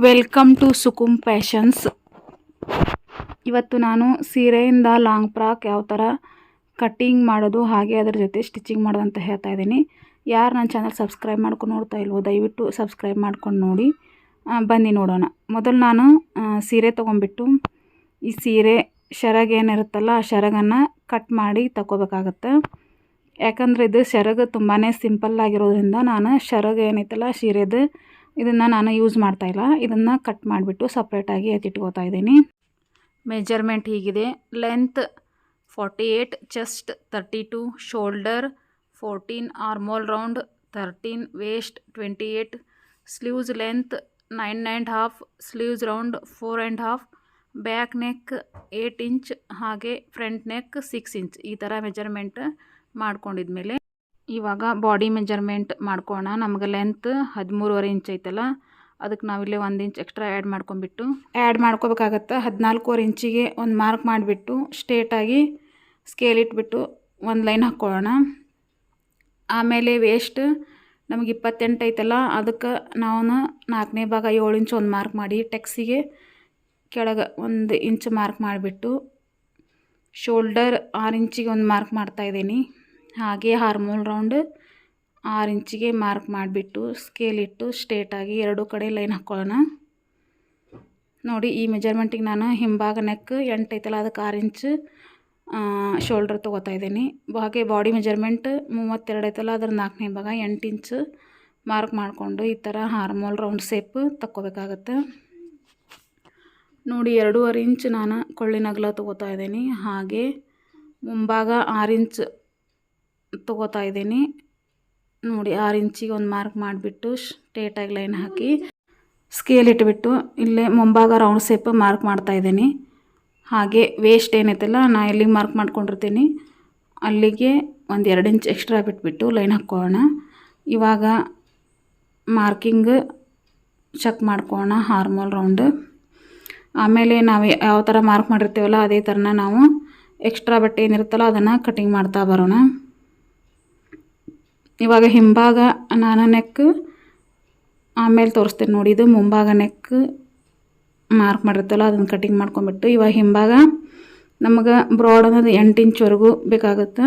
Welcome to ಸುಕುಮ್ fashions ಇವತ್ತು ನಾನು ಸೀರೆಯಿಂದ long frock ಯಾವ ಥರ ಕಟ್ಟಿಂಗ್ ಮಾಡೋದು, ಹಾಗೆ ಅದರ ಜೊತೆ ಸ್ಟಿಚಿಂಗ್ ಮಾಡೋದು ಅಂತ ಹೇಳ್ತಾ ಇದ್ದೀನಿ. ಯಾರು ನನ್ನ ಚಾನಲ್ ಸಬ್ಸ್ಕ್ರೈಬ್ ಮಾಡ್ಕೊಂಡು ನೋಡ್ತಾ ಇಲ್ವೋ, ದಯವಿಟ್ಟು ಸಬ್ಸ್ಕ್ರೈಬ್ ಮಾಡ್ಕೊಂಡು ನೋಡಿ. ಬನ್ನಿ ನೋಡೋಣ. ಮೊದಲು ನಾನು ಸೀರೆ ತೊಗೊಂಬಿಟ್ಟು ಈ ಸೀರೆ ಶರಗ್ ಏನಿರುತ್ತಲ್ಲ, ಆ ಶರಗನ್ನು ಕಟ್ ಮಾಡಿ ತಗೋಬೇಕಾಗತ್ತೆ ಯಾಕಂದರೆ ಇದು ಶರಗ ತುಂಬಾ ಸಿಂಪಲ್ ಆಗಿರೋದ್ರಿಂದ ನಾನು ಶರಗ ಏನೈತಲ್ಲ ಸೀರೆದು ಇದನ್ನು ನಾನು ಯೂಸ್ ಮಾಡ್ತಾಯಿಲ್ಲ ಇದನ್ನು ಕಟ್ ಮಾಡಿಬಿಟ್ಟು ಸಪ್ರೇಟಾಗಿ ಎತ್ತಿಟ್ಕೋತಾ ಇದ್ದೀನಿ. ಮೆಜರ್ಮೆಂಟ್ ಹೀಗಿದೆ. Length forty eight chest thirty two shoulder fourteen armhole round thirteen waist twenty eight sleeves length nine and half sleeves round four and half back neck eight inch ಹಾಗೆ front neck six inch ಈ ಥರ measurement ಮಾಡ್ಕೊಂಡಿದ್ಮೇಲೆ. ಇವಾಗ body measurement ಮಾಡ್ಕೋಣ ನಮ್ಗೆ length ಹದಿಮೂರುವರೆ inch ಐತಲ್ಲ ಅದಕ್ಕೆ ನಾವಿಲ್ಲಿ ಒಂದು inch extra add ಮಾಡ್ಕೊಂಬಿಟ್ಟು ಆ್ಯಡ್ ಮಾಡ್ಕೋಬೇಕಾಗತ್ತೆ ಹದಿನಾಲ್ಕೂವರೆ ಇಂಚಿಗೆ ಒಂದು ಮಾರ್ಕ್ ಮಾಡಿಬಿಟ್ಟು ಸ್ಟ್ರೇಟಾಗಿ ಸ್ಕೇಲ್ ಇಟ್ಬಿಟ್ಟು ಒಂದು ಲೈನ್ ಹಾಕ್ಕೊಳ್ಳೋಣ ಆಮೇಲೆ ವೇಸ್ಟ್ ನಮಗೆ ಇಪ್ಪತ್ತೆಂಟು ಐತಲ್ಲ, ಅದಕ್ಕೆ ನಾವು ನಾಲ್ಕನೇ ಭಾಗ ಏಳು ಇಂಚ್ ಒಂದು ಮಾರ್ಕ್ ಮಾಡಿ, ಟೆಕ್ಸಿಗೆ ಕೆಳಗೆ ಒಂದು ಇಂಚ್ ಮಾರ್ಕ್ ಮಾಡಿಬಿಟ್ಟು ಶೋಲ್ಡರ್ ಆರು ಇಂಚಿಗೆ ಒಂದು ಮಾರ್ಕ್ ಮಾಡ್ತಾಯಿದ್ದೀನಿ ಹಾಗೆ ಹಾರ್ಮೋಲ್ ರೌಂಡ್ ಆರು ಇಂಚಿಗೆ ಮಾರ್ಕ್ ಮಾಡಿಬಿಟ್ಟು ಸ್ಕೇಲ್ ಇಟ್ಟು ಸ್ಟ್ರೇಟಾಗಿ ಎರಡು ಕಡೆ ಲೈನ್ ಹಾಕ್ಕೊಳ್ಳೋಣ ನೋಡಿ, ಈ ಮೆಜರ್ಮೆಂಟಿಗೆ ನಾನು ಹಿಂಭಾಗ ನೆಕ್ ಐತಲ್ಲ, ಅದಕ್ಕೆ ಆರು ಇಂಚ್ ಶೋಲ್ಡ್ರ್ ತೊಗೋತಾ ಇದ್ದೀನಿ. ಹಾಗೆ ಬಾಡಿ ಮೆಜರ್ಮೆಂಟ್ ಮೂವತ್ತೆರಡು ಐತಲ್ಲ, ಅದ್ರ ನಾಲ್ಕನೇ ಭಾಗ ಎಂಟು ಇಂಚ್ ಮಾರ್ಕ್ ಮಾಡಿಕೊಂಡು ಈ ಥರ ಹಾರ್ಮೋಲ್ ರೌಂಡ್ ಸೇಪ್ ತಕ್ಕೋಬೇಕಾಗತ್ತೆ. ನೋಡಿ, ಎರಡೂವರೆ ಇಂಚ್ ನಾನು ಕೊಳ್ಳಿನ ಅಗಲ ತೊಗೋತಾ ಇದ್ದೀನಿ. ಹಾಗೆ ಮುಂಭಾಗ ಆರು ಇಂಚ್ ತೊಗೋತಾ ಇದ್ದೀನಿ. ನೋಡಿ, ಆರು ಇಂಚಿಗೆ ಒಂದು ಮಾರ್ಕ್ ಮಾಡಿಬಿಟ್ಟು ಸ್ಟೇಟಾಗಿ ಲೈನ್ ಹಾಕಿ ಸ್ಕೇಲ್ ಇಟ್ಬಿಟ್ಟು ಇಲ್ಲೇ ಮುಂಭಾಗ ರೌಂಡ್ ಸೇಪ್ ಮಾರ್ಕ್ ಮಾಡ್ತಾ ಇದ್ದೀನಿ. ಹಾಗೆ ವೇಸ್ಟ್ ಏನೈತಲ್ಲ ನಾ ಎಲ್ಲಿಗೆ ಮಾರ್ಕ್ ಮಾಡ್ಕೊಂಡಿರ್ತೀನಿ? ಅಲ್ಲಿಗೆ ಒಂದು ಎರಡು ಇಂಚ್ ಎಕ್ಸ್ಟ್ರಾ ಬಿಟ್ಬಿಟ್ಟು ಲೈನ್ ಹಾಕ್ಕೊಳ್ಳೋಣ. ಇವಾಗ ಮಾರ್ಕಿಂಗ್ ಚೆಕ್ ಮಾಡ್ಕೊಳ್ಳೋಣ ಹಾರ್ಮೋಲ್ ರೌಂಡ್ ಆಮೇಲೆ ನಾವು ಯಾವ ಥರ ಮಾರ್ಕ್ ಮಾಡಿರ್ತೀವಲ್ಲ, ಅದೇ ಥರನ ನಾವು ಎಕ್ಸ್ಟ್ರಾ ಬಟ್ಟೆ ಏನಿರುತ್ತಲ್ಲ, ಅದನ್ನು ಕಟಿಂಗ್ ಮಾಡ್ತಾ ಬರೋಣ. ಇವಾಗ ಹಿಂಭಾಗ ನಾನು ನೆಕ್ ಆಮೇಲೆ ತೋರಿಸ್ತೇನೆ ನೋಡಿ, ಇದು ಮುಂಭಾಗ ನೆಕ್ ಮಾರ್ಕ್ ಮಾಡಿರ್ತಲ್ಲ ಅದನ್ನು ಕಟಿಂಗ್ ಮಾಡ್ಕೊಂಬಿಟ್ಟು ಇವಾಗ ಹಿಂಭಾಗ ನಮಗೆ ಬ್ರಾಡ್ ಅನ್ನೋದು ಎಂಟು ಇಂಚ್ವರೆಗೂ ಬೇಕಾಗುತ್ತೆ.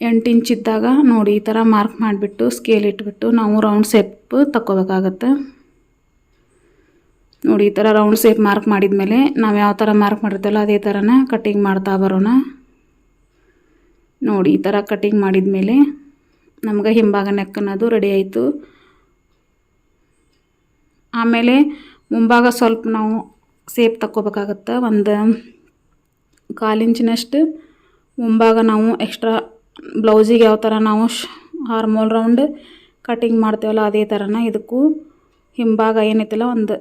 ಎಂಟು ಇಂಚ್ ಇದ್ದಾಗ ನೋಡಿ, ಈ ಥರ ಮಾರ್ಕ್ ಮಾಡಿಬಿಟ್ಟು ಸ್ಕೇಲ್ ಇಟ್ಬಿಟ್ಟು, ನಾವು ರೌಂಡ್ ಶೇಪ್ ತಕ್ಕೋಬೇಕಾಗತ್ತೆ. ನೋಡಿ, ಈ ಥರ ರೌಂಡ್ ಶೇಪ್ ಮಾರ್ಕ್ ಮಾಡಿದ ಮೇಲೆ ನಾವು ಯಾವ ಥರ ಮಾರ್ಕ್ ಮಾಡಿರ್ತೇವಲ್ಲ, ಅದೇ ಥರನೇ ಕಟ್ಟಿಂಗ್ ಮಾಡ್ತಾ ಬರೋಣ. ನೋಡಿ, ಈ ಥರ ಕಟ್ಟಿಂಗ್ ಮಾಡಿದ್ಮೇಲೆ ನಮ್ಗೆ ಹಿಂಭಾಗ ನೆಕ್ ಅನ್ನೋದು ರೆಡಿ ಆಯಿತು. ಆಮೇಲೆ ಮುಂಭಾಗ ಸ್ವಲ್ಪ ನಾವು ಸೇಪ್ ತಕ್ಕೋಬೇಕಾಗತ್ತೆ, ಒಂದು ಕಾಲು ಇಂಚಿನಷ್ಟು. ಮುಂಭಾಗ ನಾವು ಎಕ್ಸ್ಟ್ರಾ ಬ್ಲೌಸಿಗೆ ಯಾವ ಥರ ನಾವು ಹಾರ್ಮೋಲ್ ರೌಂಡ್ ಕಟ್ಟಿಂಗ್ ಮಾಡ್ತೇವಲ್ಲ ಅದೇ ಥರನ ಇದಕ್ಕೂ ಹಿಂಭಾಗ ಏನೈತಲ್ಲ ಒಂದು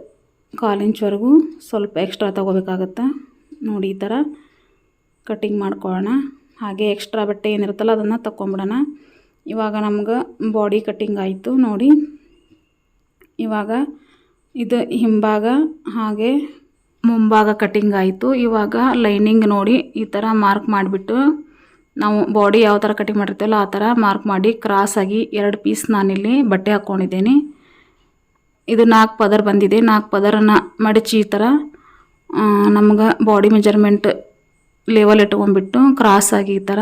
ಕಾಲು ಇಂಚ್ವರೆಗೂ ಸ್ವಲ್ಪ ಎಕ್ಸ್ಟ್ರಾ ತಗೋಬೇಕಾಗತ್ತೆ. ನೋಡಿ, ಈ ಥರ ಕಟ್ಟಿಂಗ್ ಮಾಡ್ಕೊಳ್ಳೋಣ. ಹಾಗೆ ಎಕ್ಸ್ಟ್ರಾ ಬಟ್ಟೆ ಏನಿರುತ್ತಲ್ಲ ಅದನ್ನು ತಗೊಂಬಿಡೋಣ ಇವಾಗ ನಮ್ಗೆ ಬಾಡಿ ಕಟ್ಟಿಂಗ್ ಆಯಿತು ನೋಡಿ. ಇವಾಗ ಇದು ಹಿಂಭಾಗ ಹಾಗೆ ಮುಂಭಾಗ ಕಟ್ಟಿಂಗ್ ಆಯಿತು. ಇವಾಗ ಲೈನಿಂಗ್ ನೋಡಿ ಈ ಥರ ಮಾರ್ಕ್ ಮಾಡಿಬಿಟ್ಟು ನಾವು ಬಾಡಿ ಯಾವ ಥರ ಕಟಿಂಗ್ ಮಾಡಿರ್ತೀವಲ್ಲ ಆ ಥರ ಮಾರ್ಕ್ ಮಾಡಿ ಕ್ರಾಸಾಗಿ ಎರಡು ಪೀಸ್ ನಾನಿಲ್ಲಿ ಬಟ್ಟೆ ಹಾಕ್ಕೊಂಡಿದ್ದೀನಿ. ಇದು ನಾಲ್ಕು ಪದರ್ ಬಂದಿದೆ. ನಾಲ್ಕು ಪದರನ್ನು ಮಡಚಿ ಈ ಥರ ನಮ್ಗೆ ಬಾಡಿ ಮೆಜರ್ಮೆಂಟ್ ಲೆವೆಲ್ ಇಟ್ಕೊಂಡ್ಬಿಟ್ಟು ಆಗಿ ಈ ಥರ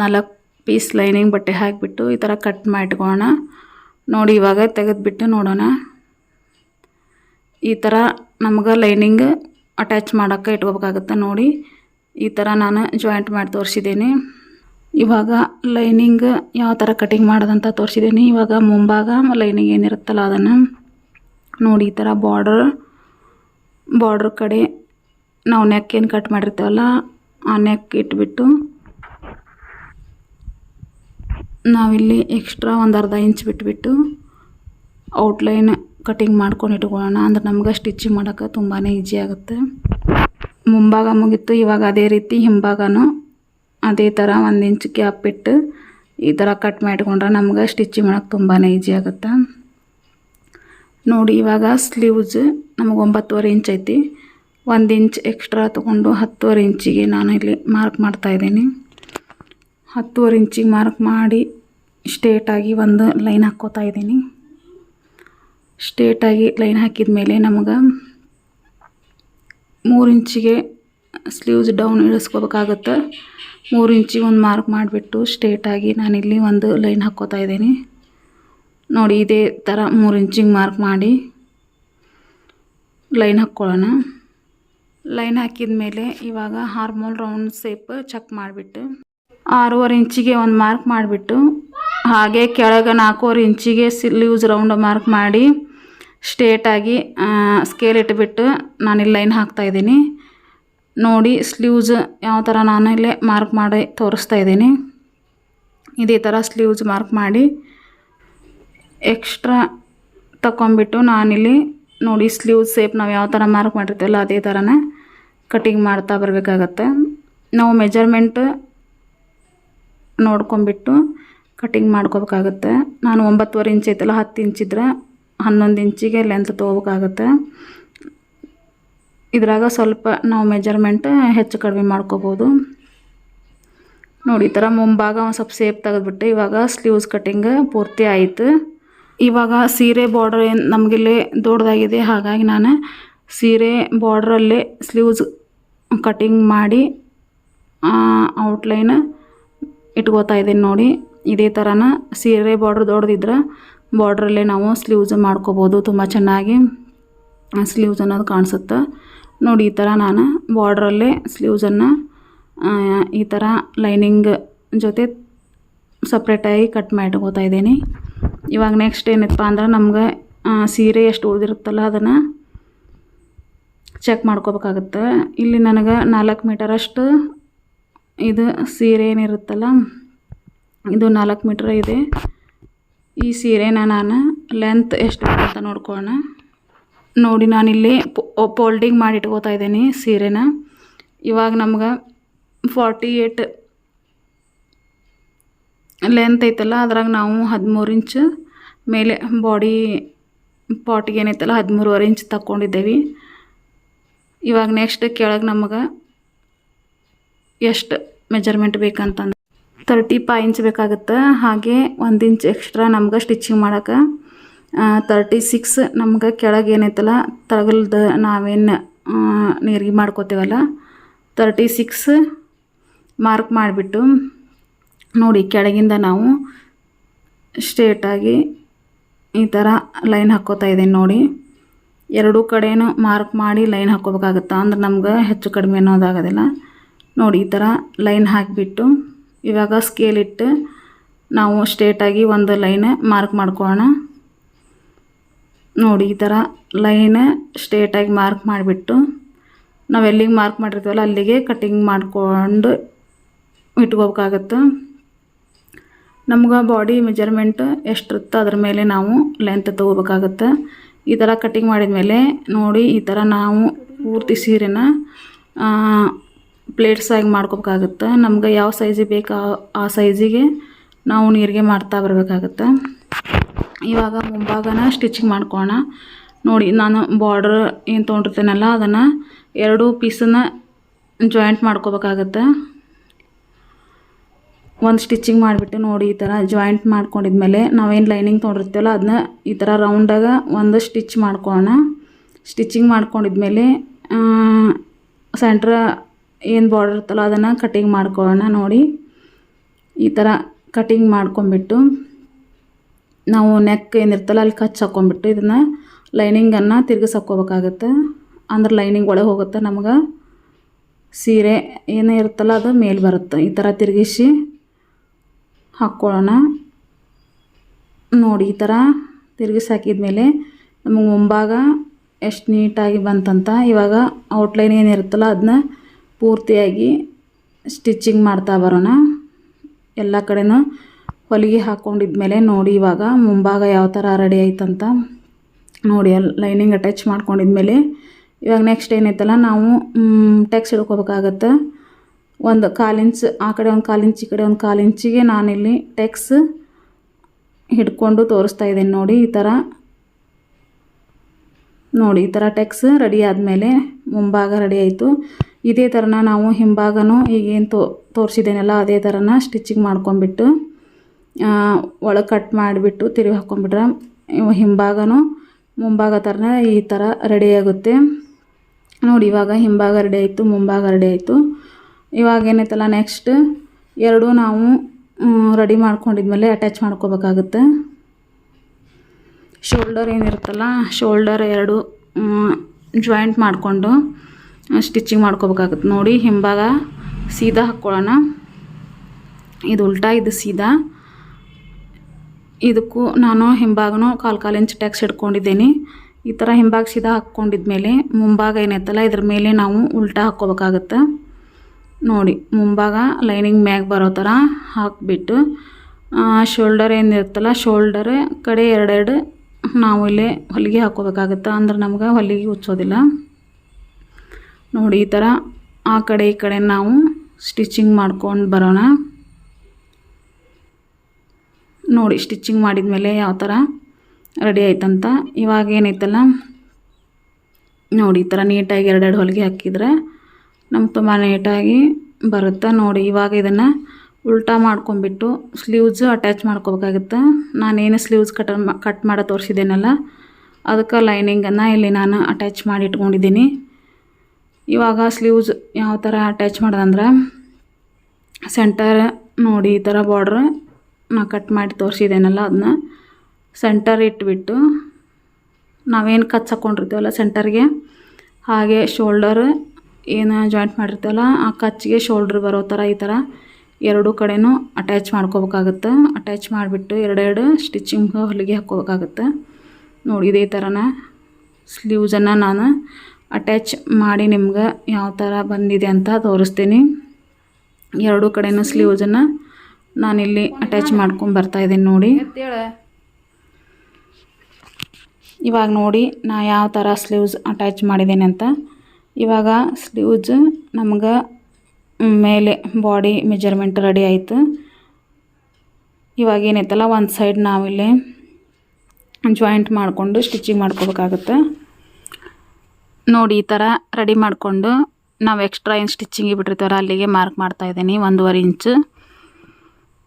ನಾಲ್ಕು ಪೀಸ್ ಲೈನಿಂಗ್ ಬಟ್ಟೆ ಹಾಕಿಬಿಟ್ಟು ಈ ಥರ ಕಟ್ ಮಾಡಿಟ್ಕೊಳ್ಳೋಣ. ನೋಡಿ ಇವಾಗ ತೆಗೆದುಬಿಟ್ಟು ನೋಡೋಣ. ಈ ಥರ ನಮ್ಗೆ ಲೈನಿಂಗ್ ಅಟ್ಯಾಚ್ ಮಾಡೋಕ್ಕೆ ಇಟ್ಕೋಬೇಕಾಗುತ್ತೆ ನೋಡಿ. ಈ ಥರ ನಾನು ಜಾಯಿಂಟ್ ಮಾಡಿ ತೋರಿಸಿದ್ದೀನಿ. ಇವಾಗ ಲೈನಿಂಗ್ ಯಾವ ಥರ ಕಟಿಂಗ್ ಮಾಡೋದಂತ ತೋರಿಸಿದ್ದೀನಿ. ಇವಾಗ ಮುಂಭಾಗ ಲೈನಿಂಗ್ ಏನಿರುತ್ತಲ್ಲ ಅದನ್ನು ನೋಡಿ, ಈ ಥರ ಬಾರ್ಡರ್ ಬಾರ್ಡ್ರ್ ಕಡೆ ನಾವು ನೆಕ್ ಏನು ಕಟ್ ಮಾಡಿರ್ತೀವಲ್ಲ, ಆ ನೆಕ್ ಇಟ್ಬಿಟ್ಟು ನಾವಿಲ್ಲಿ ಎಕ್ಸ್ಟ್ರಾ ಒಂದು ಅರ್ಧ ಇಂಚ್ ಬಿಟ್ಬಿಟ್ಟು ಔಟ್ಲೈನ್ ಕಟಿಂಗ್ ಮಾಡ್ಕೊಂಡು ಇಟ್ಕೊಳ್ಳೋಣ. ಅಂದ್ರೆ ನಮ್ಗೆ ಸ್ಟಿಚಿಂಗ್ ಮಾಡೋಕ್ಕೆ ತುಂಬಾ ಈಜಿ ಆಗುತ್ತೆ. ಮುಂಭಾಗ ಮುಗೀತು, ಇವಾಗ ಅದೇ ರೀತಿ ಹಿಂಭಾಗನೂ ಅದೇ ಥರ ಒಂದು ಇಂಚ್ ಗ್ಯಾಪ್ ಇಟ್ಟು ಈ ಥರ ಕಟ್ ಮಾಡಿಕೊಂಡ್ರೆ ನಮ್ಗೆ ಸ್ಟಿಚಿಂಗ್ ಮಾಡೋಕ್ಕೆ ತುಂಬಾ ಈಜಿ ಆಗುತ್ತೆ. ನೋಡಿ, ಇವಾಗ ಸ್ಲೀವ್ಸ್ ನಮಗೆ ಒಂಬತ್ತುವರೆ ಇಂಚ್ ಐತಿ. ಒಂದು ಇಂಚ್ ಎಕ್ಸ್ಟ್ರಾ ತೊಗೊಂಡು ಹತ್ತುವರೆ ಇಂಚಿಗೆ ನಾನು ಇಲ್ಲಿ ಮಾರ್ಕ್ ಮಾಡ್ತಾಯಿದ್ದೀನಿ ಹತ್ತುವರೆ ಇಂಚಿಗೆ ಮಾರ್ಕ್ ಮಾಡಿ ಸ್ಟೇಟಾಗಿ ಒಂದು ಲೈನ್ ಹಾಕ್ಕೋತಾ ಇದ್ದೀನಿ. ಸ್ಟೇಟಾಗಿ ಲೈನ್ ಹಾಕಿದ ಮೇಲೆ ನಮಗೆ ಮೂರು ಇಂಚಿಗೆ ಸ್ಲೀವ್ಸ್ ಡೌನ್ ಇಳಿಸ್ಕೋಬೇಕಾಗತ್ತೆ ಮೂರು ಇಂಚಿಗೆ ಒಂದು ಮಾರ್ಕ್ ಮಾಡಿಬಿಟ್ಟು ಸ್ಟೇಟಾಗಿ ನಾನಿಲ್ಲಿ ಒಂದು ಲೈನ್ ಹಾಕ್ಕೋತಾ ಇದ್ದೀನಿ. ನೋಡಿ ಇದೇ ಥರ ಮೂರು ಇಂಚಿಗೆ ಮಾರ್ಕ್ ಮಾಡಿ ಲೈನ್ ಹಾಕ್ಕೊಳ್ಳೋಣ. ಲೈನ್ ಹಾಕಿದ ಮೇಲೆ ಇವಾಗ ಹಾರ್ಮೋಲ್ ರೌಂಡ್ ಸೇಪ್ ಚೆಕ್ ಮಾಡಿಬಿಟ್ಟು ಆರೂವರೆ ಇಂಚಿಗೆ ಒಂದು ಮಾರ್ಕ್ ಮಾಡಿಬಿಟ್ಟು ಹಾಗೆ ಕೆಳಗೆ ನಾಲ್ಕೂವರೆ ಇಂಚಿಗೆ ಸ್ಲೀವ್ಸ್ ರೌಂಡ್ ಮಾರ್ಕ್ ಮಾಡಿ ಸ್ಟ್ರೇಟಾಗಿ ಸ್ಕೇಲ್ ಇಟ್ಬಿಟ್ಟು ನಾನಿಲ್ಲಿ ಲೈನ್ ಹಾಕ್ತಾಯಿದ್ದೀನಿ ನೋಡಿ ಸ್ಲೀವ್ಸ್ ಯಾವ ಥರ ನಾನು ಇಲ್ಲೇ ಮಾರ್ಕ್ ಮಾಡಿ ತೋರಿಸ್ತಾ ಇದ್ದೀನಿ. ಇದೇ ಥರ ಸ್ಲೀವ್ಸ್ ಮಾರ್ಕ್ ಮಾಡಿ ಎಕ್ಸ್ಟ್ರಾ ತಗೊಂಬಿಟ್ಟು ನಾನಿಲ್ಲಿ ನೋಡಿ ಸ್ಲೀವ್ಸ್ ಸೇಪ್ ನಾವು ಯಾವ ಥರ ಮಾರ್ಕ್ ಮಾಡಿರ್ತೀವಲ್ಲ ಅದೇ ಥರನೇ ಕಟಿಂಗ್ ಮಾಡ್ತಾ ಬರಬೇಕಾಗತ್ತೆ. ನಾವು ಮೆಜರ್ಮೆಂಟ್ ನೋಡ್ಕೊಂಬಿಟ್ಟು ಕಟಿಂಗ್ ಮಾಡ್ಕೋಬೇಕಾಗತ್ತೆ. ನಾನು ಒಂಬತ್ತುವರೆ ಇಂಚ್ ಐತಲ್ಲ, ಹತ್ತು ಇಂಚಿದ್ರೆ ಹನ್ನೊಂದು ಇಂಚಿಗೆ ಲೆಂತ್ ತೊಗೋಬೇಕಾಗತ್ತೆ. ಇದ್ರಾಗ ಸ್ವಲ್ಪ ನಾವು ಮೆಜರ್ಮೆಂಟ್ ಹೆಚ್ಚು ಕಡಿಮೆ ಮಾಡ್ಕೋಬೋದು. ನೋಡಿ, ಈ ಥರ ಮುಂಭಾಗ ಒಂದು ಸ್ವಲ್ಪ ಸೇಪ್ ತೆಗೆದ್ಬಿಟ್ಟು ಇವಾಗ ಸ್ಲೀವ್ಸ್ ಕಟಿಂಗ್ ಪೂರ್ತಿ ಆಯಿತು. ಇವಾಗ ಸೀರೆ ಬಾರ್ಡರ್ ಏನು ನಮಗಿಲ್ಲಿ ದೊಡ್ಡದಾಗಿದೆ, ಹಾಗಾಗಿ ನಾನು ಸೀರೆ ಬಾರ್ಡ್ರಲ್ಲೇ ಸ್ಲೀವ್ಸ್ ಕಟಿಂಗ್ ಮಾಡಿ ಔಟ್ಲೈನ್ ಇಟ್ಕೋತಾ ಇದ್ದೀನಿ ನೋಡಿ. ಇದೇ ಥರನ ಸೀರೆ ಬಾರ್ಡ್ರ್ ದೊಡ್ಡದಿದ್ರೆ ಬಾರ್ಡ್ರಲ್ಲೇ ನಾವು ಸ್ಲೀವ್ಸ್ ಮಾಡ್ಕೋಬೋದು. ತುಂಬ ಚೆನ್ನಾಗಿ ಸ್ಲೀವ್ಸ್ ಅನ್ನೋದು ಕಾಣಿಸುತ್ತೆ. ನೋಡಿ, ಈ ಥರ ನಾನು ಬಾರ್ಡ್ರಲ್ಲೇ ಸ್ಲೀವ್ಸನ್ನು ಈ ಥರ ಲೈನಿಂಗ್ ಜೊತೆ ಸಪ್ರೇಟಾಗಿ ಕಟ್ ಮಾಡಿಟ್ಕೋತಾ ಇದ್ದೀನಿ. ಇವಾಗ ನೆಕ್ಸ್ಟ್ ಏನಪ್ಪ ಅಂದ್ರೆ ನಮ್ಗೆ ಸೀರೆ ಎಷ್ಟು ಉಳಿದಿರುತ್ತಲ್ಲ ಅದನ್ನು ಚೆಕ್ ಮಾಡ್ಕೋಬೇಕಾಗತ್ತೆ. ಇಲ್ಲಿ ನನಗೆ ನಾಲ್ಕು ಮೀಟರಷ್ಟು ಇದು ಸೀರೆ ಏನಿರುತ್ತಲ್ಲ, ಇದು ನಾಲ್ಕು ಮೀಟ್ರ್ ಇದೆ. ಈ ಸೀರೆನ ನಾನು ಲೆಂತ್ ಎಷ್ಟು ಅಂತ ನೋಡ್ಕೊಳ್ಳೋಣ. ನೋಡಿ, ನಾನಿಲ್ಲಿ ಪೋಲ್ಡಿಂಗ್ ಮಾಡಿ ಇಟ್ಕೋತಾ ಇದ್ದೀನಿ ಸೀರೆನ. ಇವಾಗ ನಮ್ಗೆ ಫಾರ್ಟಿ ಏಟ್ ಲೆಂತ್ ಐತಲ್ಲ, ಅದ್ರಾಗ ನಾವು ಹದಿಮೂರು ಇಂಚ್ ಮೇಲೆ ಬಾಡಿ ಪಾಟಿಗೆ ಏನೈತಲ್ಲ ಹದಿಮೂರುವರೆ ಇಂಚ್ ತಗೊಂಡಿದ್ದೇವೆ ಇವಾಗ ನೆಕ್ಸ್ಟ್ ಕೆಳಗೆ ನಮಗೆ ಎಷ್ಟು ಮೆಜರ್ಮೆಂಟ್ ಬೇಕಂತಂದ್ರೆ ತರ್ಟಿ ಫೈ ಇಂಚ್ ಬೇಕಾಗುತ್ತೆ. ಹಾಗೆ ಒಂದು ಇಂಚ್ ಎಕ್ಸ್ಟ್ರಾ ನಮ್ಗೆ ಸ್ಟಿಚಿಂಗ್ ಮಾಡೋಕೆ ತರ್ಟಿ ಸಿಕ್ಸ್ ನಮ್ಗೆ ಕೆಳಗೆ ಏನೈತಲ್ಲ, ತಗಲ್ದು ನಾವೇನು ನೀರಿಗೆ ಮಾಡ್ಕೋತೀವಲ್ಲ ತರ್ಟಿ ಸಿಕ್ಸ್ ಮಾರ್ಕ್ ಮಾಡಿಬಿಟ್ಟು ನೋಡಿ ಕೆಳಗಿಂದ ನಾವು ಸ್ಟ್ರೇಟಾಗಿ ಈ ಥರ ಲೈನ್ ಹಾಕ್ಕೋತಾ ಇದ್ದೀನಿ ನೋಡಿ. ಎರಡೂ ಕಡೆಯೂ ಮಾರ್ಕ್ ಮಾಡಿ ಲೈನ್ ಹಾಕ್ಕೋಬೇಕಾಗತ್ತೆ? ಅಂದ್ರೆ ನಮ್ಗೆ ಹೆಚ್ಚು ಕಡಿಮೆ ಅನ್ನೋದಾಗೋದಿಲ್ಲ. ನೋಡಿ, ಈ ಥರ ಲೈನ್ ಹಾಕಿಬಿಟ್ಟು ಇವಾಗ ಸ್ಕೇಲ್ ಇಟ್ಟು ನಾವು ಸ್ಟ್ರೇಟಾಗಿ ಒಂದು ಲೈನ್ ಮಾರ್ಕ್ ಮಾಡ್ಕೊಳ್ಳೋಣ. ನೋಡಿ, ಈ ಥರ ಲೈನ್ ಸ್ಟ್ರೇಟಾಗಿ ಮಾರ್ಕ್ ಮಾಡಿಬಿಟ್ಟು ನಾವು ಎಲ್ಲಿಗೆ ಮಾರ್ಕ್ ಮಾಡಿರ್ತೀವಲ್ಲ, ಅಲ್ಲಿಗೆ ಕಟ್ಟಿಂಗ್ ಮಾಡಿಕೊಂಡು ಇಟ್ಕೋಬೇಕಾಗತ್ತೆ? ನಮ್ಗೆ ಬಾಡಿ ಮೆಜರ್ಮೆಂಟ್ ಎಷ್ಟಿರುತ್ತೋ ಅದ್ರ ಮೇಲೆ ನಾವು ಲೆಂತ್ ತೊಗೋಬೇಕಾಗತ್ತೆ? ಈ ಥರ ಕಟ್ಟಿಂಗ್ ಮಾಡಿದ ಮೇಲೆ ನೋಡಿ ಈ ಥರ ನಾವು ಪೂರ್ತಿ ಸೀರೆನ ಪ್ಲೇಟ್ಸ್ ಆಗಿ ಮಾಡ್ಕೋಬೇಕಾಗತ್ತೆ. ನಮ್ಗೆ ಯಾವ ಸೈಜಿಗೆ ಬೇಕು ಆ ಸೈಜಿಗೆ ನಾವು ನೀರಿಗೆ ಮಾಡ್ತಾ ಬರಬೇಕಾಗತ್ತೆ. ಇವಾಗ ಮುಂಭಾಗನ ಸ್ಟಿಚಿಂಗ್ ಮಾಡ್ಕೊಳ್ಳೋಣ ನೋಡಿ ನಾನು ಬಾರ್ಡ್ರ್ ಏನು ತೊಗೊಂಡಿರ್ತೇನಲ್ಲ ಅದನ್ನು ಎರಡು ಪೀಸನ್ನು ಜಾಯಿಂಟ್ ಮಾಡ್ಕೋಬೇಕಾಗತ್ತೆ. ಒಂದು ಸ್ಟಿಚಿಂಗ್ ಮಾಡಿಬಿಟ್ಟು ನೋಡಿ ಈ ಥರ ಜಾಯಿಂಟ್ ಮಾಡ್ಕೊಂಡಿದ್ಮೇಲೆ ನಾವೇನು ಲೈನಿಂಗ್ ತೊಗೊಂಡಿರ್ತೀವಲ್ಲ ಅದನ್ನ ಈ ಥರ ರೌಂಡಾಗ ಒಂದು ಸ್ಟಿಚ್ ಮಾಡ್ಕೊಳ್ಳೋಣ. ಸ್ಟಿಚಿಂಗ್ ಮಾಡ್ಕೊಂಡಿದ್ಮೇಲೆ ಸೆಂಟ್ರ ಏನು ಬಾರ್ಡರ್ ಇರ್ತಲ್ಲ ಅದನ್ನು ಕಟಿಂಗ್ ಮಾಡ್ಕೊಳ್ಳೋಣ ನೋಡಿ. ಈ ಥರ ಕಟಿಂಗ್ ಮಾಡ್ಕೊಂಬಿಟ್ಟು ನಾವು ನೆಕ್ ಏನಿರ್ತಲ್ಲ ಅಲ್ಲಿ ಕಚ್ ಹಾಕ್ಕೊಂಬಿಟ್ಟು ಇದನ್ನು ಲೈನಿಂಗನ್ನು ತಿರ್ಗಿಸಿ ಹಾಕ್ಕೋಬೇಕಾಗತ್ತೆ. ಅಂದ್ರೆ ಲೈನಿಂಗ್ ಒಳಗೆ ಹೋಗುತ್ತೆ ನಮ್ಗೆ. ಸೀರೆ ಏನೇ ಇರುತ್ತಲ್ಲ ಅದು ಮೇಲೆ ಬರುತ್ತೆ. ಈ ಥರ ತಿರುಗಿಸಿ ಹಾಕ್ಕೊಳ್ಳೋಣ. ನೋಡಿ, ಈ ಥರ ತಿರುಗಿಸಿ ಹಾಕಿದ್ಮೇಲೆ ನಮಗೆ ಮುಂಭಾಗ ಎಷ್ಟು ನೀಟಾಗಿ ಬಂತಂತ ಇವಾಗ ಔಟ್ಲೈನ್ ಏನಿರುತ್ತಲ್ಲ ಅದನ್ನ ಪೂರ್ತಿಯಾಗಿ ಸ್ಟಿಚ್ಚಿಂಗ್ ಮಾಡ್ತಾ ಬರೋಣ. ಎಲ್ಲ ಕಡೆನೂ ಹೊಲಿಗೆ ಹಾಕ್ಕೊಂಡಿದ್ಮೇಲೆ ನೋಡಿ ಇವಾಗ ಮುಂಭಾಗ ಯಾವ ಥರ ರೆಡಿ ಆಯ್ತಂತ. ನೋಡಿ ಅಲ್ಲಿ ಲೈನಿಂಗ್ ಅಟ್ಯಾಚ್ ಮಾಡ್ಕೊಂಡಿದ್ಮೇಲೆ ಇವಾಗ ನೆಕ್ಸ್ಟ್ ಏನೈತಲ್ಲ ನಾವು ಟ್ಯಾಕ್ಸ್ ಹಿಡ್ಕೋಬೇಕಾಗತ್ತೆ. ಒಂದು ಕಾಲಿಂಚು ಆ ಕಡೆ ಒಂದು ಕಾಲಿಂಚು ಈ ಕಡೆ ಒಂದು ಕಾಲಿಂಚಿಗೆ ನಾನಿಲ್ಲಿ ಟೆಕ್ಸ್ ಹಿಡ್ಕೊಂಡು ತೋರಿಸ್ತಾ ಇದ್ದೀನಿ ನೋಡಿ, ಈ ಥರ. ನೋಡಿ, ಈ ಥರ ಟೆಕ್ಸ್ ರೆಡಿ ಆದಮೇಲೆ ಮುಂಭಾಗ ರೆಡಿ ಆಯಿತು. ಇದೇ ಥರನ ನಾವು ಹಿಂಭಾಗನೂ ಈಗೇನು ತೋ, ತೋರಿಸಿದ್ದೇನಲ್ಲ, ಅದೇ ಥರನ ಸ್ಟಿಚಿಂಗ್ ಮಾಡ್ಕೊಂಬಿಟ್ಟು ಒಳಗೆ ಕಟ್ ಮಾಡಿಬಿಟ್ಟು ತಿರುಗಿ ಹಾಕ್ಕೊಂಬಿಟ್ರೆ ಹಿಂಭಾಗನೂ ಮುಂಭಾಗ ಥರನ ಈ ಥರ ರೆಡಿ ಆಗುತ್ತೆ. ನೋಡಿ, ಇವಾಗ ಹಿಂಭಾಗ ರೆಡಿ ಆಯಿತು, ಮುಂಭಾಗ ರೆಡಿ ಆಯಿತು. ಇವಾಗ ಏನೈತಲ್ಲ ನೆಕ್ಸ್ಟ್ ಎರಡು ನಾವು ರೆಡಿ ಮಾಡ್ಕೊಂಡಿದ್ಮೇಲೆ ಅಟ್ಯಾಚ್ ಮಾಡ್ಕೋಬೇಕಾಗುತ್ತೆ. ಶೋಲ್ಡರ್ ಏನಿರುತ್ತಲ್ಲ ಶೋಲ್ಡರ್ ಎರಡು ಜಾಯಿಂಟ್ ಮಾಡಿಕೊಂಡು ಸ್ಟಿಚಿಂಗ್ ಮಾಡ್ಕೋಬೇಕಾಗುತ್ತೆ. ನೋಡಿ, ಹಿಂಭಾಗ ಸೀದಾ ಹಾಕ್ಕೊಳ್ಳೋಣ. ಇದು ಉಲ್ಟಾ, ಇದು ಸೀದಾ. ಇದಕ್ಕೂ ನಾನು ಹಿಂಭಾಗನೂ ಕಾಲು ಕಾಲು ಇಂಚ್ ಟ್ಯಾಕ್ಸ್ ಹಿಡ್ಕೊಂಡಿದ್ದೀನಿ ಈ ಥರ ಹಿಂಭಾಗ ಸೀದಾ ಹಾಕ್ಕೊಂಡಿದ್ಮೇಲೆ ಮುಂಭಾಗ ಏನೈತಲ್ಲ, ಇದ್ರ ಮೇಲೆ ನಾವು ಉಲ್ಟಾ ಹಾಕ್ಕೋಬೇಕಾಗತ್ತೆ. ನೋಡಿ, ಮುಂಭಾಗ ಲೈನಿಂಗ್ ಮ್ಯಾಗ ಬರೋ ಥರ ಹಾಕಿಬಿಟ್ಟು ಶೋಲ್ಡರ್ ಏನಿರುತ್ತಲ್ಲ ಶೋಲ್ಡರ್ ಕಡೆ ಎರಡೆರಡು ನಾವು ಇಲ್ಲೇ ಹೊಲಿಗೆ ಹಾಕ್ಕೋಬೇಕಾಗತ್ತೆ? ಅಂದ್ರೆ ನಮ್ಗೆ ಹೊಲಿಗೆ ಹುಚ್ಚೋದಿಲ್ಲ ನೋಡಿ, ಈ ಥರ ಆ ಕಡೆ, ಈ ಕಡೆ ನಾವು ಸ್ಟಿಚಿಂಗ್ ಮಾಡ್ಕೊಂಡು ಬರೋಣ. ನೋಡಿ ಸ್ಟಿಚಿಂಗ್ ಮಾಡಿದ್ಮೇಲೆ ಯಾವ ಥರ ರೆಡಿ ಆಯ್ತಂತ? ಇವಾಗ ಏನೈತಲ್ಲ ನೋಡಿ, ಈ ಥರ ನೀಟಾಗಿ ಎರಡೆರಡು ಹೊಲಿಗೆ ಹಾಕಿದರೆ ನಮ್ಗೆ ತುಂಬ ನೀಟಾಗಿ ಬರುತ್ತೆ ನೋಡಿ. ಇವಾಗ ಇದನ್ನು ಉಲ್ಟಾ ಮಾಡ್ಕೊಂಬಿಟ್ಟು ಸ್ಲೀವ್ಸ್ ಅಟ್ಯಾಚ್ ಮಾಡ್ಕೋಬೇಕಾಗುತ್ತೆ. ನಾನೇನು ಸ್ಲೀವ್ಸ್ ಕಟ್ ಕಟ್ ಮಾಡೋ ತೋರಿಸಿದ್ದೇನಲ್ಲ, ಅದಕ್ಕೆ ಲೈನಿಂಗನ್ನು ಇಲ್ಲಿ ನಾನು ಅಟ್ಯಾಚ್ ಮಾಡಿ ಇಟ್ಕೊಂಡಿದ್ದೀನಿ. ಇವಾಗ ಸ್ಲೀವ್ಸ್ ಯಾವ ಥರ ಅಟ್ಯಾಚ್ ಮಾಡೋದಂದ್ರೆ ಸೆಂಟರ್ ನೋಡಿ ಈ ಥರ ಬಾರ್ಡ್ರ್ ನಾ ಕಟ್ ಮಾಡಿ ತೋರಿಸಿದ್ದೇನಲ್ಲ ಅದನ್ನ ಸೆಂಟರ್ ಇಟ್ಬಿಟ್ಟು ನಾವೇನು ಕಚ್ ಹಾಕ್ಕೊಂಡಿರ್ತೀವಲ್ಲ ಸೆಂಟರ್ಗೆ ಹಾಗೆ ಶೋಲ್ಡರ್ ಏನು ಜಾಯಿಂಟ್ ಮಾಡಿರ್ತೀವಲ್ಲ ಆ ಕಚ್ಚಿಗೆ ಶೋಲ್ಡ್ರ್ ಬರೋ ಥರ ಈ ಥರ ಎರಡೂ ಕಡೆನೂ ಅಟ್ಯಾಚ್ ಮಾಡ್ಕೋಬೇಕಾಗತ್ತೆ. ಅಟ್ಯಾಚ್ ಮಾಡಿಬಿಟ್ಟು ಎರಡೆರಡು ಸ್ಟಿಚಿಂಗ್ ಹೊಲಿಗೆ ಹಾಕ್ಕೋಬೇಕಾಗತ್ತೆ. ನೋಡಿ ಇದೇ ಥರನ ಸ್ಲೀವ್ಸನ್ನು ನಾನು ಅಟ್ಯಾಚ್ ಮಾಡಿ ನಿಮ್ಗೆ ಯಾವ ಥರ ಬಂದಿದೆ ಅಂತ ತೋರಿಸ್ತೀನಿ. ಎರಡೂ ಕಡೆನೂ ಸ್ಲೀವ್ಸನ್ನು ನಾನಿಲ್ಲಿ ಅಟ್ಯಾಚ್ ಮಾಡ್ಕೊಂಡು ಬರ್ತಾ ಇದ್ದೀನಿ ನೋಡಿ. ಇವಾಗ ನೋಡಿ ನಾ ಯಾವ ಥರ ಸ್ಲೀವ್ಸ್ ಅಟ್ಯಾಚ್ ಮಾಡಿದ್ದೀನಿ ಅಂತ. ಇವಾಗ ಸ್ಲೀವ್ಸ್ ನಮ್ಗೆ ಮೇಲೆ ಬಾಡಿ ಮೆಜರ್ಮೆಂಟ್ ರೆಡಿ ಆಯಿತು. ಇವಾಗ ಏನೈತಲ್ಲ, ಒಂದು ಸೈಡ್ ನಾವಿಲ್ಲಿ ಜಾಯಿಂಟ್ ಮಾಡಿಕೊಂಡು ಸ್ಟಿಚಿಂಗ್ ಮಾಡ್ಕೋಬೇಕಾಗುತ್ತೆ. ನೋಡಿ, ಈ ಥರ ರೆಡಿ ಮಾಡಿಕೊಂಡು ನಾವು ಎಕ್ಸ್ಟ್ರಾ ಏನು ಸ್ಟಿಚಿಂಗ್ ಬಿಟ್ಟಿರ್ತೀವಲ್ಲ, ಅಲ್ಲಿಗೆ ಮಾರ್ಕ್ ಮಾಡ್ತಾ ಇದ್ದೀನಿ, ಒಂದೂವರೆ ಇಂಚು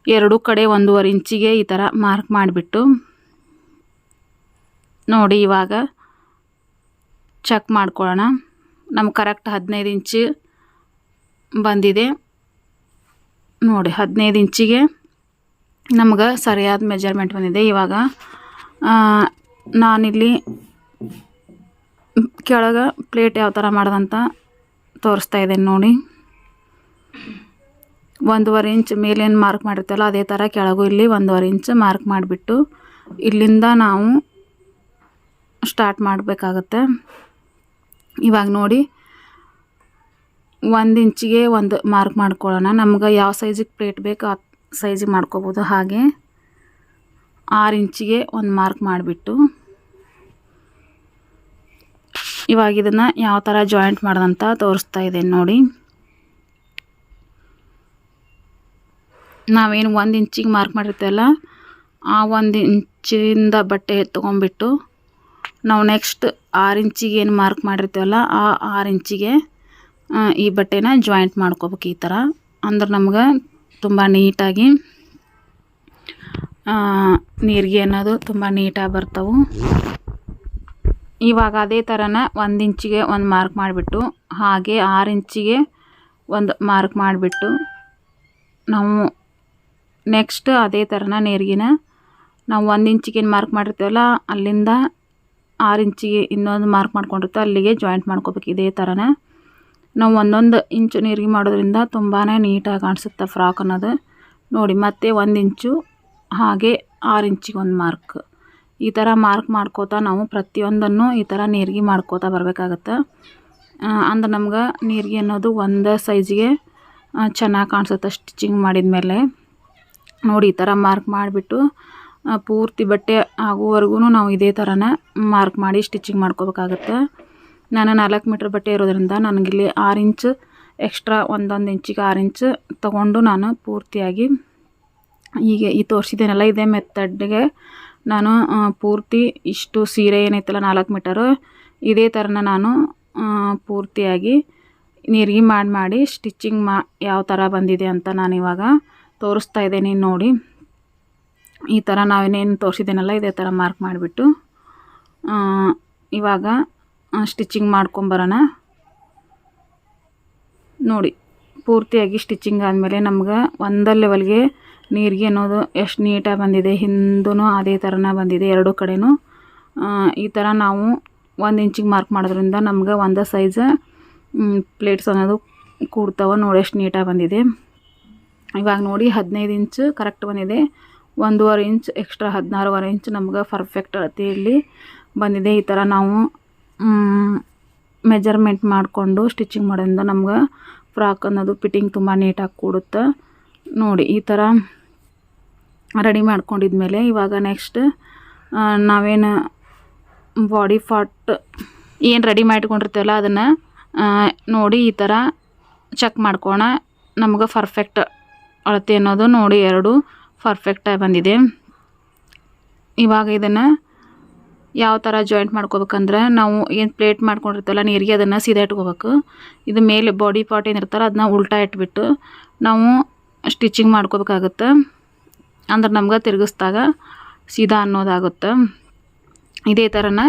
ಎರಡೂ ಕಡೆ ಒಂದೂವರೆ ಇಂಚಿಗೆ ಈ ಥರ ಮಾರ್ಕ್ ಮಾಡಿಬಿಟ್ಟು, ನೋಡಿ ಇವಾಗ ಚೆಕ್ ಮಾಡ್ಕೊಳ್ಳೋಣ. ನಮ್ಗೆ ಕರೆಕ್ಟ್ ಹದಿನೈದು ಇಂಚು ಬಂದಿದೆ. ನೋಡಿ, ಹದಿನೈದು ಇಂಚಿಗೆ ನಮ್ಗೆ ಸರಿಯಾದ ಮೆಜರ್ಮೆಂಟ್ ಬಂದಿದೆ. ಇವಾಗ ನಾನಿಲ್ಲಿ ಕೆಳಗೆ ಪ್ಲೇಟ್ ಯಾವ ಥರ ಮಾಡ್ದಂತ ತೋರಿಸ್ತಾ ಇದ್ದೇನೆ ನೋಡಿ. ಒಂದೂವರೆ ಇಂಚ್ ಮೇಲೇನು ಮಾರ್ಕ್ ಮಾಡಿರ್ತಲ್ಲ ಅದೇ ಥರ ಕೆಳಗೂ ಇಲ್ಲಿ ಒಂದೂವರೆ ಇಂಚ್ ಮಾರ್ಕ್ ಮಾಡಿಬಿಟ್ಟು ಇಲ್ಲಿಂದ ನಾವು ಸ್ಟಾರ್ಟ್ ಮಾಡಬೇಕಾಗತ್ತೆ. ಇವಾಗ ನೋಡಿ, ಒಂದು ಇಂಚಿಗೆ ಒಂದು ಮಾರ್ಕ್ ಮಾಡ್ಕೊಳ್ಳೋಣ. ನಮ್ಗೆ ಯಾವ ಸೈಜಿಗೆ ಪ್ಲೇಟ್ ಬೇಕು ಆ ಸೈಜಿಗೆ ಮಾಡ್ಕೋಬೋದು. ಹಾಗೆ ಆರು ಇಂಚಿಗೆ ಒಂದು ಮಾರ್ಕ್ ಮಾಡಿಬಿಟ್ಟು ಇವಾಗ ಇದನ್ನು ಯಾವ ಥರ ಜಾಯಿಂಟ್ ಮಾಡ್ದಂತ ತೋರಿಸ್ತಾ ಇದ್ದೇನೆ ನೋಡಿ. ನಾವೇನು ಒಂದು ಇಂಚಿಗೆ ಮಾರ್ಕ್ ಮಾಡಿರ್ತೇವಲ್ಲ, ಆ ಒಂದು ಇಂಚಿಂದ ಬಟ್ಟೆ ತೊಗೊಂಬಿಟ್ಟು ನಾವು ನೆಕ್ಸ್ಟ್ ಆರು ಇಂಚಿಗೆ ಏನು ಮಾರ್ಕ್ ಮಾಡಿರ್ತೀವಲ್ಲ, ಆ ಆರು ಇಂಚಿಗೆ ಈ ಬಟ್ಟೆನ ಜಾಯಿಂಟ್ ಮಾಡ್ಕೋಬೇಕು ಈ ಥರ ಅಂದ್ರೆ ನಮ್ಗೆ ತುಂಬ ನೀಟಾಗಿ ನೀರಿಗೆ ಅನ್ನೋದು ತುಂಬ ನೀಟಾಗಿ ಬರ್ತವೆ. ಇವಾಗ ಅದೇ ಥರನ ಒಂದು ಇಂಚಿಗೆ ಒಂದು ಮಾರ್ಕ್ ಮಾಡಿಬಿಟ್ಟು, ಹಾಗೆ ಆರು ಇಂಚಿಗೆ ಒಂದು ಮಾರ್ಕ್ ಮಾಡಿಬಿಟ್ಟು, ನಾವು ನೆಕ್ಸ್ಟ್ ಅದೇ ಥರನ ನೀರ್ಗಿನ ನಾವು ಒಂದು ಇಂಚಿಗೆ ಏನು ಮಾರ್ಕ್ ಮಾಡಿರ್ತೀವಲ್ಲ, ಅಲ್ಲಿಂದ ಆರು ಇಂಚಿಗೆ ಇನ್ನೊಂದು ಮಾರ್ಕ್ ಮಾಡ್ಕೊಂಡಿರ್ತೀವಿ ಅಲ್ಲಿಗೆ ಜಾಯಿಂಟ್ ಮಾಡ್ಕೋಬೇಕು ಇದೇ ಥರನೇ ನಾವು ಒಂದೊಂದು ಇಂಚು ನೀರಿಗೆ ಮಾಡೋದ್ರಿಂದ ತುಂಬಾ ನೀಟಾಗಿ ಕಾಣಿಸುತ್ತೆ ಫ್ರಾಕ್ ಅನ್ನೋದು. ನೋಡಿ, ಮತ್ತೆ ಒಂದು ಇಂಚು, ಹಾಗೆ ಆರು ಇಂಚಿಗೆ ಒಂದು ಮಾರ್ಕ್. ಈ ಥರ ಮಾರ್ಕ್ ಮಾಡ್ಕೋತಾ ನಾವು ಪ್ರತಿಯೊಂದನ್ನು ಈ ಥರ ನೀರಿಗೆ ಮಾಡ್ಕೋತಾ ಬರಬೇಕಾಗತ್ತೆ. ಅಂದ್ರೆ ನಮ್ಗೆ ನೀರಿಗೆ ಅನ್ನೋದು ಒಂದು ಸೈಜಿಗೆ ಚೆನ್ನಾಗಿ ಕಾಣಿಸುತ್ತೆ ಸ್ಟಿಚಿಂಗ್ ಮಾಡಿದ ಮೇಲೆ ನೋಡಿ, ಈ ಥರ ಮಾರ್ಕ್ ಮಾಡಿಬಿಟ್ಟು ಪೂರ್ತಿ ಬಟ್ಟೆ ಆಗುವವರೆಗೂ ನಾವು ಇದೇ ಥರನ ಮಾರ್ಕ್ ಮಾಡಿ ಸ್ಟಿಚಿಂಗ್ ಮಾಡ್ಕೋಬೇಕಾಗತ್ತೆ. ನಾನು ನಾಲ್ಕು ಮೀಟ್ರ್ ಬಟ್ಟೆ ಇರೋದ್ರಿಂದ ನನಗಿಲ್ಲಿ ಆರು ಇಂಚ್ ಎಕ್ಸ್ಟ್ರಾ ಒಂದೊಂದು ಇಂಚಿಗೆ ಆರು ಇಂಚ್ ತೊಗೊಂಡು ನಾನು ಪೂರ್ತಿಯಾಗಿ ಹೀಗೆ ಈ ತೋರಿಸಿದ್ದೇನೆಲ್ಲ ಇದೇ ಮೆಥಡ್ಗೆ ನಾನು ಪೂರ್ತಿ ಇಷ್ಟು ಸೀರೆ ಏನೈತಲ್ಲ ನಾಲ್ಕು ಮೀಟರು ಇದೇ ಥರನ ನಾನು ಪೂರ್ತಿಯಾಗಿ ನೀರಿಗೆ ಮಾಡಿ ಮಾಡಿ ಸ್ಟಿಚಿಂಗ್ ಮಾ ಯಾವ ಥರ ಬಂದಿದೆ ಅಂತ ನಾನು ಇವಾಗ ತೋರಿಸ್ತಾ ಇದ್ದೀನಿ ನೋಡಿ. ಈ ಥರ ನಾವೇನೇನು ತೋರಿಸಿದ್ದೀನಲ್ಲ ಇದೇ ಥರ ಮಾರ್ಕ್ ಮಾಡಿಬಿಟ್ಟು ಇವಾಗ ಸ್ಟಿಚಿಂಗ್ ಮಾಡ್ಕೊಂಬರೋಣ ನೋಡಿ, ಪೂರ್ತಿಯಾಗಿ ಸ್ಟಿಚಿಂಗ್ ಆದಮೇಲೆ ನಮ್ಗೆ ಒಂದೇ ಲೆವೆಲ್ಗೆ ನೀರಿಗೆ ಅನ್ನೋದು ಎಷ್ಟು ನೀಟಾಗಿ ಬಂದಿದೆ ಹಿಂದೂ ಅದೇ ಥರನೇ ಬಂದಿದೆ ಎರಡು ಕಡೆಯೂ ಈ ಥರ ನಾವು ಒಂದು ಇಂಚಿಗೆ ಮಾರ್ಕ್ ಮಾಡೋದ್ರಿಂದ ನಮ್ಗೆ ಒಂದು ಸೈಜ್ ಪ್ಲೇಟ್ಸ್ ಅನ್ನೋದು ಕೂಡ್ತಾವೆ ನೋಡಿ ಎಷ್ಟು ನೀಟಾಗಿ ಬಂದಿದೆ. ಇವಾಗ ನೋಡಿ ಹದಿನೈದು ಇಂಚು ಕರೆಕ್ಟ್ ಬಂದಿದೆ. ಒಂದೂವರೆ ಇಂಚ್ ಎಕ್ಸ್ಟ್ರಾ ಹದಿನಾರುವರೆ ಇಂಚ್ ನಮ್ಗೆ ಪರ್ಫೆಕ್ಟ್ ಅಳತೆಯಲ್ಲಿ ಬಂದಿದೆ. ಈ ಥರ ನಾವು ಮೆಜರ್ಮೆಂಟ್ ಮಾಡಿಕೊಂಡು ಸ್ಟಿಚಿಂಗ್ ಮಾಡೋದ್ರಿಂದ ನಮ್ಗೆ ಫ್ರಾಕ್ ಅನ್ನೋದು ಫಿಟ್ಟಿಂಗ್ ತುಂಬ ನೀಟಾಗಿ ಕೊಡುತ್ತೆ. ನೋಡಿ, ಈ ಥರ ರೆಡಿ ಮಾಡ್ಕೊಂಡಿದ್ಮೇಲೆ ಇವಾಗ ನೆಕ್ಸ್ಟ್ ನಾವೇನು ಬಾಡಿ ಫಾಟ್ ಏನು ರೆಡಿ ಮಾಡ್ಕೊಂಡಿರ್ತೀವಲ್ಲ ಅದನ್ನು ನೋಡಿ ಈ ಥರ ಚೆಕ್ ಮಾಡ್ಕೋಣ ನಮ್ಗೆ ಪರ್ಫೆಕ್ಟ್ ಅಳತೆ ಅನ್ನೋದು ನೋಡಿ ಎರಡು. ಪರ್ಫೆಕ್ಟಾಗಿ ಬಂದಿದೆ. ಇವಾಗ ಇದನ್ನು ಯಾವ ಥರ ಜಾಯಿಂಟ್ ಮಾಡ್ಕೋಬೇಕಂದ್ರೆ ನಾವು ಏನು ಪ್ಲೇಟ್ ಮಾಡ್ಕೊಂಡಿರ್ತಲ್ಲ ನೀರಿಗೆ ಅದನ್ನು ಸೀದಾ ಇಟ್ಕೋಬೇಕು. ಇದು ಮೇಲೆ ಬಾಡಿ ಪಾರ್ಟ್ ಏನಿರ್ತಾರೆ ಅದನ್ನ ಉಲ್ಟಾ ಇಟ್ಬಿಟ್ಟು ನಾವು ಸ್ಟಿಚಿಂಗ್ ಮಾಡ್ಕೋಬೇಕಾಗುತ್ತೆ. ಅಂದ್ರೆ ನಮ್ಗೆ ತಿರುಗಿಸ್ದಾಗ ಸೀದಾ ಅನ್ನೋದಾಗುತ್ತೆ. ಇದೇ ಥರನ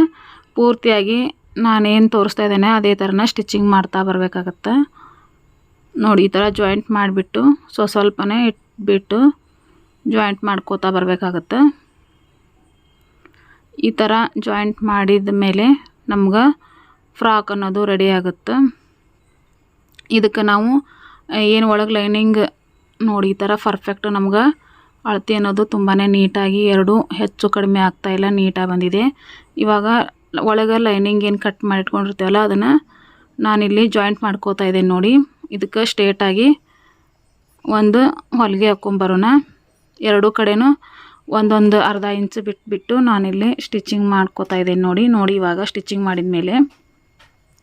ಪೂರ್ತಿಯಾಗಿ ನಾನೇನು ತೋರಿಸ್ತಾ ಇದ್ದೇನೆ ಅದೇ ಥರನ ಸ್ಟಿಚಿಂಗ್ ಮಾಡ್ತಾ ಬರಬೇಕಾಗತ್ತೆ. ನೋಡಿ ಈ ಥರ ಜಾಯಿಂಟ್ ಮಾಡಿಬಿಟ್ಟು ಸೊ ಸ್ವಲ್ಪನೇ ಇಟ್ಬಿಟ್ಟು ಜಾಯಿಂಟ್ ಮಾಡ್ಕೋತಾ ಬರಬೇಕಾಗತ್ತೆ. ಈ ಥರ ಜಾಯಿಂಟ್ ಮಾಡಿದ ಮೇಲೆ ನಮ್ಗೆ ಫ್ರಾಕ್ ಅನ್ನೋದು ರೆಡಿ ಆಗುತ್ತೆ. ಇದಕ್ಕೆ ನಾವು ಏನು ಒಳಗೆ ಲೈನಿಂಗ್ ನೋಡಿ ಈ ಥರ ಪರ್ಫೆಕ್ಟ್ ನಮ್ಗೆ ಅಳತೆ ಅನ್ನೋದು ತುಂಬಾ ನೀಟಾಗಿ ಎರಡು ಹೆಚ್ಚು ಕಡಿಮೆ ಆಗ್ತಾಯಿಲ್ಲ ನೀಟಾಗಿ ಬಂದಿದೆ. ಇವಾಗ ಒಳಗೆ ಲೈನಿಂಗ್ ಏನು ಕಟ್ ಮಾಡಿಟ್ಕೊಂಡಿರ್ತೀವಲ್ಲ, ಅದನ್ನು ನಾನಿಲ್ಲಿ ಜಾಯಿಂಟ್ ಮಾಡ್ಕೋತಾ ಇದ್ದೇನೆ ನೋಡಿ. ಇದಕ್ಕೆ ಸ್ಟ್ರೇಟಾಗಿ ಒಂದು ಹೊಲಿಗೆ ಹಾಕ್ಕೊಂಬರೋಣ ಎರಡೂ ಕಡೆನೂ ಒಂದೊಂದು ಅರ್ಧ ಇಂಚ್ ಬಿಟ್ಬಿಟ್ಟು ನಾನಿಲ್ಲಿ ಸ್ಟಿಚಿಂಗ್ ಮಾಡ್ಕೋತಾ ಇದ್ದೇನೆ ನೋಡಿ ನೋಡಿ ಇವಾಗ ಸ್ಟಿಚಿಂಗ್ ಮಾಡಿದ ಮೇಲೆ.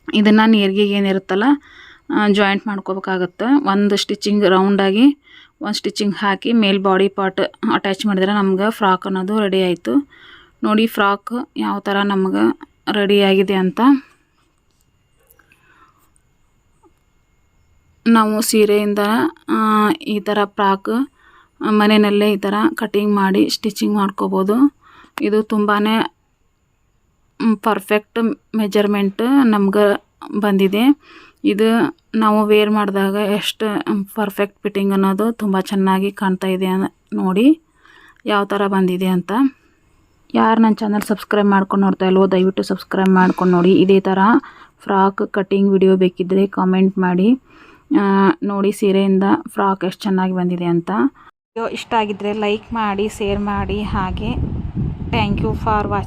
ಇದನ್ನು ನೀರಿಗೆ ಏನಿರುತ್ತಲ್ಲ ಜಾಯಿಂಟ್ ಮಾಡ್ಕೋಬೇಕಾಗತ್ತೆ. ಒಂದು ಸ್ಟಿಚಿಂಗ್ ರೌಂಡಾಗಿ ಒಂದು ಸ್ಟಿಚಿಂಗ್ ಹಾಕಿ ಮೇಲ್ ಬಾಡಿ ಪಾರ್ಟ್ ಅಟ್ಯಾಚ್ ಮಾಡಿದ್ರೆ ನಮ್ಗೆ ಫ್ರಾಕ್ ಅನ್ನೋದು ರೆಡಿ ಆಯಿತು. ನೋಡಿ ಫ್ರಾಕ್ ಯಾವ ಥರ ನಮ್ಗೆ ರೆಡಿಯಾಗಿದೆ ಅಂತ. ನಾವು ಸೀರೆಯಿಂದ ಈ ಥರ ಫ್ರಾಕ್ ಮನೆಯಲ್ಲೇ ಈ ಥರ ಕಟಿಂಗ್ ಮಾಡಿ ಸ್ಟಿಚಿಂಗ್ ಮಾಡ್ಕೋಬೋದು. ಇದು ತುಂಬಾ ಪರ್ಫೆಕ್ಟ್ ಮೆಜರ್ಮೆಂಟ್ ನಮ್ಗೆ ಬಂದಿದೆ. ಇದು ನಾವು ವೇರ್ ಮಾಡಿದಾಗ ಎಷ್ಟು ಪರ್ಫೆಕ್ಟ್ ಫಿಟ್ಟಿಂಗ್ ಅನ್ನೋದು ತುಂಬ ಚೆನ್ನಾಗಿ ಕಾಣ್ತಾ ಇದೆ ನೋಡಿ ಯಾವ ಥರ ಬಂದಿದೆ ಅಂತ. ಯಾರು ನನ್ನ ಚಾನಲ್ ಸಬ್ಸ್ಕ್ರೈಬ್ ಮಾಡ್ಕೊಂಡು ನೋಡ್ತಾ ಇಲ್ವೋ ದಯವಿಟ್ಟು ಸಬ್ಸ್ಕ್ರೈಬ್ ಮಾಡ್ಕೊಂಡು ನೋಡಿ. ಇದೇ ಥರ ಫ್ರಾಕ್ ಕಟ್ಟಿಂಗ್ ವಿಡಿಯೋ ಬೇಕಿದ್ದರೆ ಕಾಮೆಂಟ್ ಮಾಡಿ. ನೋಡಿ ಸೀರೆಯಿಂದ ಫ್ರಾಕ್ ಎಷ್ಟು ಚೆನ್ನಾಗಿ ಬಂದಿದೆ ಅಂತ. ಇಷ್ಟ ಆಗಿದ್ದರೆ ಲೈಕ್ ಮಾಡಿ ಶೇರ್ ಮಾಡಿ ಹಾಗೆ. Thank you for watching